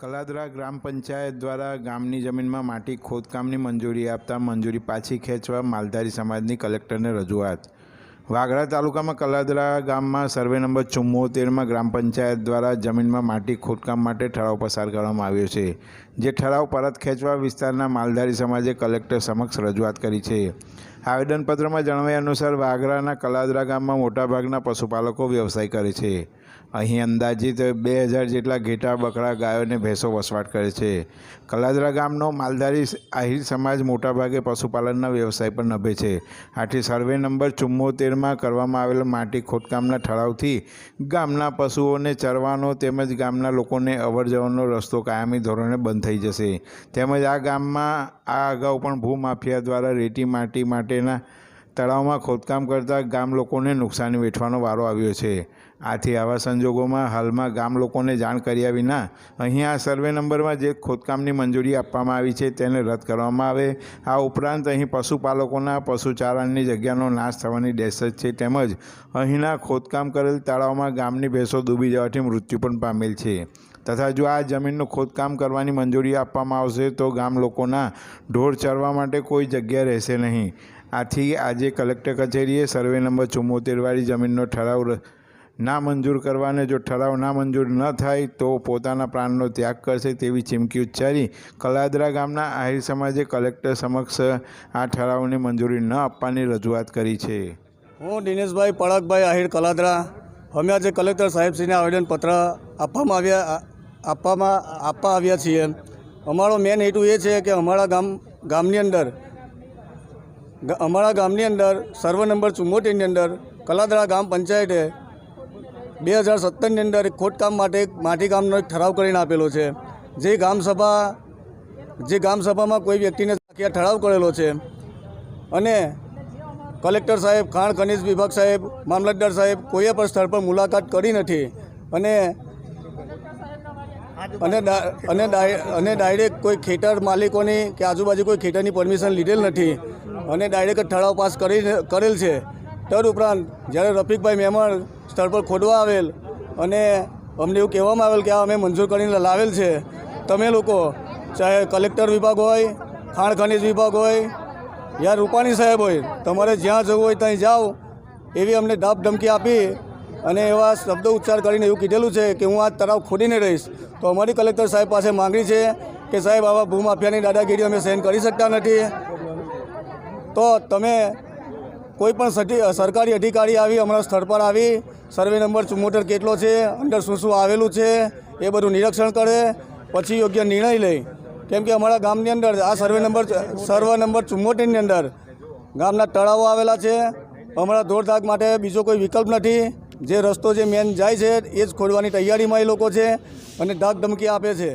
કલાદરા ગ્રામ પંચાયત દ્વારા ગામની જમીનમાં માટી ખોદકામની મંજૂરી આપતા મંજૂરી પાછી ખેંચવા માલધારી સમાજની કલેક્ટરને રજૂઆત. વાગરા તાલુકામાં કલાદરા ગામમાં સર્વે નંબર ચુમ્મોતેરમાં ગ્રામ પંચાયત દ્વારા જમીનમાં માટી ખોદકામ માટે ઠરાવ પસાર કરવામાં આવ્યો છે, જે ઠરાવ પરત ખેંચવા વિસ્તારના માલધારી સમાજે કલેક્ટર સમક્ષ રજૂઆત કરી છે. આવેદનપત્રમાં જણાવ્યા અનુસાર વાગરાના કલાદરા ગામમાં મોટાભાગના પશુપાલકો વ્યવસાય કરે છે. અહીં અંદાજિત બે હજાર જેટલા ઘેટા બકરા ગાયો અને ભેંસો વસવાટ કરે છે. કલાદરા ગામનો માલધારી આહિર સમાજ મોટાભાગે પશુપાલનના વ્યવસાય પર નભે છે. આથી સર્વે નંબર ચુમ્મોતેરમાં કરવામાં આવેલ માટી ખોદકામના ઠરાવથી ગામના પશુઓને ચરવાનો તેમજ ગામના લોકોને અવર જવરનો રસ્તો કાયમી ધોરણે બંધ થઈ જશે. તેમજ આ ગામમાં આ અગાઉ પણ ભૂમાફિયા દ્વારા રેતી માટી માટેના તળાવમાં ખોદકામ કરતા ગામ લોકોને નુકસાની વેઠવાનો વારો આવ્યો છે. આથી આવા સંજોગોમાં હાલમાં ગામ લોકોને જાણ કર્યા વિના અહીં આ સર્વે નંબરમાં જે ખોદકામની મંજૂરી આપવામાં આવી છે તેને રદ કરવામાં આવે. આ ઉપરાંત અહીં પશુપાલકોના પશુચારણની જગ્યાનો નાશ થવાની દહેશત છે તેમજ અહીંના ખોદકામ કરેલ તળાવમાં ગામની ભેંસો ડૂબી જવાથી મૃત્યુ પણ પામેલ છે. તથા જો આ જમીનનું ખોદકામ કરવાની મંજૂરી આપવામાં આવશે તો ગામ લોકોના ઢોર ચરવા માટે કોઈ જગ્યા રહેશે નહીં. આથી આજે કલેક્ટર કચેરીએ સર્વે નંબર ચુમ્મોતેરવાળી જમીનનો ઠરાવ ના મંજૂર કરવાને જો ઠરાવ ના મંજૂર ન થાય તો પોતાના પ્રાણનો ત્યાગ કરશે તેવી ચીમકી ઉચ્ચારી કલાદરા ગામના આહિર સમાજે કલેક્ટર સમક્ષ આ ઠરાવને મંજૂરી ન આપવાની રજૂઆત કરી છે. હું દિનેશભાઈ પળકભાઈ આહિર કલાદરા. અમે આજે કલેક્ટર સાહેબશ્રીને આવેદનપત્ર આપવામાં આવ્યા આપવામાં આપવા આવ્યા છીએ. અમારો મેન હેતુ એ છે કે અમારા ગામ ગામની અંદર અમારા ગામની અંદર સર્વ નંબર ચુમ્મોતેરની અંદર કલાદરા ગામ પંચાયતે બે હજાર સત્તરની અંદર એક ખોદકામ માટે એક માટીકામનો એક ઠરાવ કરીને આપેલો છે. જે ગામસભા જે ગામસભામાં કોઈ વ્યક્તિને આ ઠરાવ કરેલો છે અને કલેક્ટર સાહેબ, ખાણ ખનિજ વિભાગ સાહેબ, મામલતદાર સાહેબ કોઈએ પણ સ્થળ પર મુલાકાત કરી નથી અને અને અને અને ડાયરેક્ટ કોઈ ખેતર માલિકોની કે આજુબાજુ કોઈ ખેતરની પરમિશન લીધેલ નથી. અને ડાયરેક્ટ ઠરાવ પાસ કરી કરેલ છે. તદ ઉપરાંત જ્યારે રફીકભાઈ મહેમાન સ્થળ પર ખોદવા આવેલ અને અમને એવું કહેવામાં આવેલ કે આ અમે મંજૂર કરીને લાવેલ છે, તમે લોકો, ચાહે કલેક્ટર વિભાગ હોય, ખાણ ખનિજ વિભાગ હોય, યા રૂપાણી સાહેબ હોય, તમારે જ્યાં જવું હોય ત્યાં જાઓ, એવી અમને ધાપ ધમકી આપી અને એવા શબ્દો ઉચ્ચાર કરીને એવું કીધેલું છે કે હું આ તળાવ ખોદીને રહીશ. તો અમારી કલેક્ટર સાહેબ પાસે માંગણી છે કે સાહેબ, આવા ભૂમાફિયાની દાદાગીરી અમે સહન કરી શકતા નથી. તો તમે કોઈ પણ સરકારી અધિકારી આવી હમણાં સ્થળ પર આવી, સર્વે નંબર ચુમ્મોતેર કેટલો છે, અંદર શું શું આવેલું છે, એ બધું નિરીક્ષણ કરે, પછી યોગ્ય નિર્ણય લે. કેમ કે અમારા ગામની અંદર, આ સર્વે નંબર સર્વે નંબર ચુમ્મોતેરની અંદર ગામના તળાવો આવેલા છે. અમારા દોડધાક માટે બીજો કોઈ વિકલ્પ નથી. જે રસ્તો જે મેન જાય છે, એ જ ખોડવાની તૈયારીમાં એ લોકો છે અને ધાક ધમકી આપે છે.